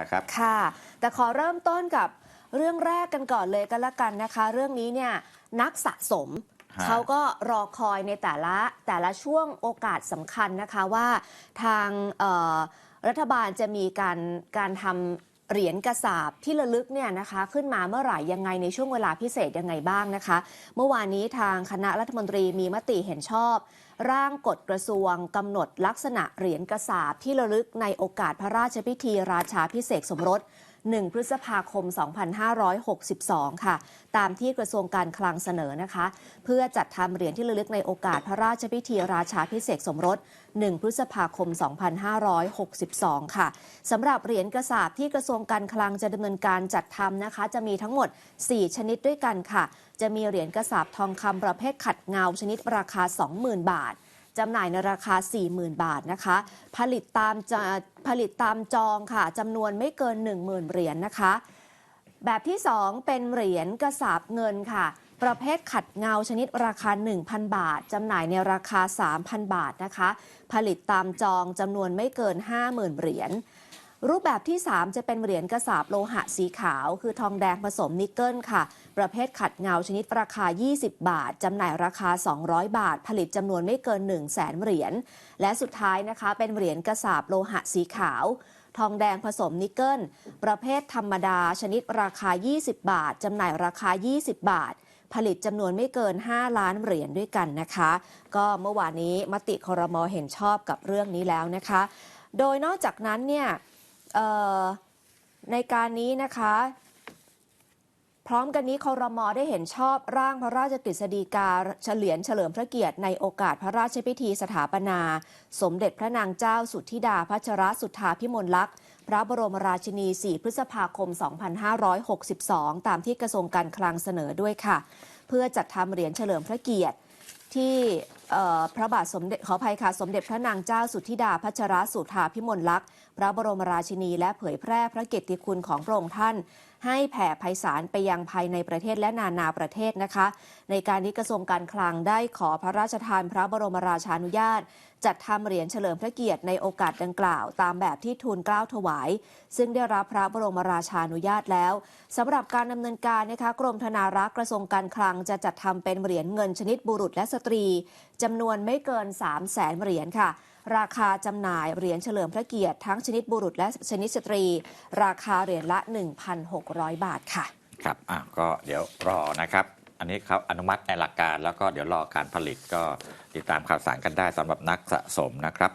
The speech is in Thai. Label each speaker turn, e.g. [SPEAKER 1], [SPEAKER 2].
[SPEAKER 1] นะครับ
[SPEAKER 2] ค่ะ แต่ขอเริ่มต้นกับเรื่องแรกกันก่อนเลยก็แล้วกันนะคะ เรื่องนี้เนี่ยนักสะสม
[SPEAKER 1] ฮะ
[SPEAKER 2] เขาก็รอคอยในแต่ละแต่ละช่วงโอกาสสำคัญนะคะว่าทางเอ่อรัฐบาลจะมีการการทำ เหรียญกระสาบที่ระลึกเนี่ยนะคะ ขึ้นมาเมื่อไหร่ยังไงในช่วงเวลาพิเศษยังไงบ้างนะคะ เมื่อวานนี้ทางคณะรัฐมนตรีมีมติเห็นชอบ ร่างกฎกระทรวงกำหนดลักษณะเหรียญกระสาบที่ระลึกในโอกาสพระราชพิธีราชาพิเศษสมรส 1 พฤษภาคม 2562 ค่ะ ตามที่กระทรวงการคลังเสนอนะคะ เพื่อจัดทำเหรียญที่ระลึกในโอกาสพระราชพิธีราชาพิเศษสมรส 1 พฤษภาคม 2562 ค่ะสำหรับเหรียญกระสาบที่กระทรวงการคลังจะดำเนินการจัดทำนะคะ จะมีทั้งหมด 4 ชนิดด้วยกันค่ะ จะมีเหรียญกระสาบทองคำประเภทขัดเงาชนิดราคา 20,000 บาท จำหน่ายในราคา 40,000 บาทนะคะ ผลิตตามจะผลิตตามจองค่ะจำนวนไม่เกิน 10,000 เหรียญนะคะ แบบที่ 2 เป็นเหรียญกระสาบเงินค่ะ ประเภทขัดเงาชนิดราคา 1,000 บาทจำหน่ายในราคา 3,000 บาทนะคะ ผลิตตามจองจำนวนไม่เกิน 50,000 เหรียญ รูปแบบที่ 3 จะเป็นเหรียญกระสาบโลหะสีขาว คือทองแดงผสมนิกเกิลค่ะ ประเภทขัดเงาชนิดราคา 20 บาท จำหน่ายราคา 200 บาท ผลิตจำนวนไม่เกิน 1 0 0 0 0แสนเหรียญ และสุดท้ายนะคะ เป็นเหรียญกระสาบโลหะสีขาว ทองแดงผสมนิกเกิล ประเภทธรรมดาชนิดราคา 20 บาท จำหน่ายราคา 20 บาทผลิตจำนวนไม่เกิน 5 ล้านเหรียญด้วยกันนะคะ ก็เมื่อวานนี้มติคอรมอเห็นชอบกับเรื่องนี้แล้วนะคะ โดยนอกจากนั้นเนี่ย ในการนี้นะคะ พร้อมกันนี้คอรมอได้เห็นชอบร่างพระราชกฤษฎีกาเฉลียนเฉลิมพระเกียรติในโอกาสพระราชพิธีสถาปนา สมเด็จพระนางเจ้าสุทธิดาพัชรสุทธาพิมลลักษณ์พระบรมราชินี 4 พฤษภาคม 2562 ตามที่กระทรวงการคลังเสนอด้วยค่ะ เพื่อจัดทำเหรียญเฉลิมพระเกียรติที่ พระบาทสมเด็จขออภัยค่ะ สมเด็จพระนางเจ้าสุทธิดาพัชรสุธาพิมลลักษณ์ พระบรมราชินี และเผยแพร่พระเกียรติคุณของพระองค์ท่าน ให้แผ่ไพศาลไปยังภายในประเทศและนานาประเทศนะคะ ในการนี้กระทรวงการคลังได้ขอพระราชทานพระบรมราชานุญาต จัดทำเหรียญเฉลิมพระเกียรติในโอกาสดังกล่าว ตามแบบที่ทูลเกล้าถวาย ซึ่งได้รับพระบรมราชานุญาตแล้วสำหรับการดำเนินการนะคะกรมธนารักษ์กระทรวงการคลังจะจัดทำเป็นเหรียญเงินชนิดบุรุษและสตรีจำนวนไม่เกิน 3 0 0แสนเหรียญค่ะ ราคาจำหน่ายเหรียญเฉลิมพระเกียรติทั้งชนิดบุรุษและชนิดสตรี ราคาเหรียญละ 1,600 บาทค่ะ
[SPEAKER 1] ครับอะก็เดี๋ยวรอนะครับ อันนี้เขาอนุมัติในหลักการแล้วก็เดี๋ยวรอการผลิตก็ติดตามข่าวสารกันได้สำหรับนักสะสมนะครับ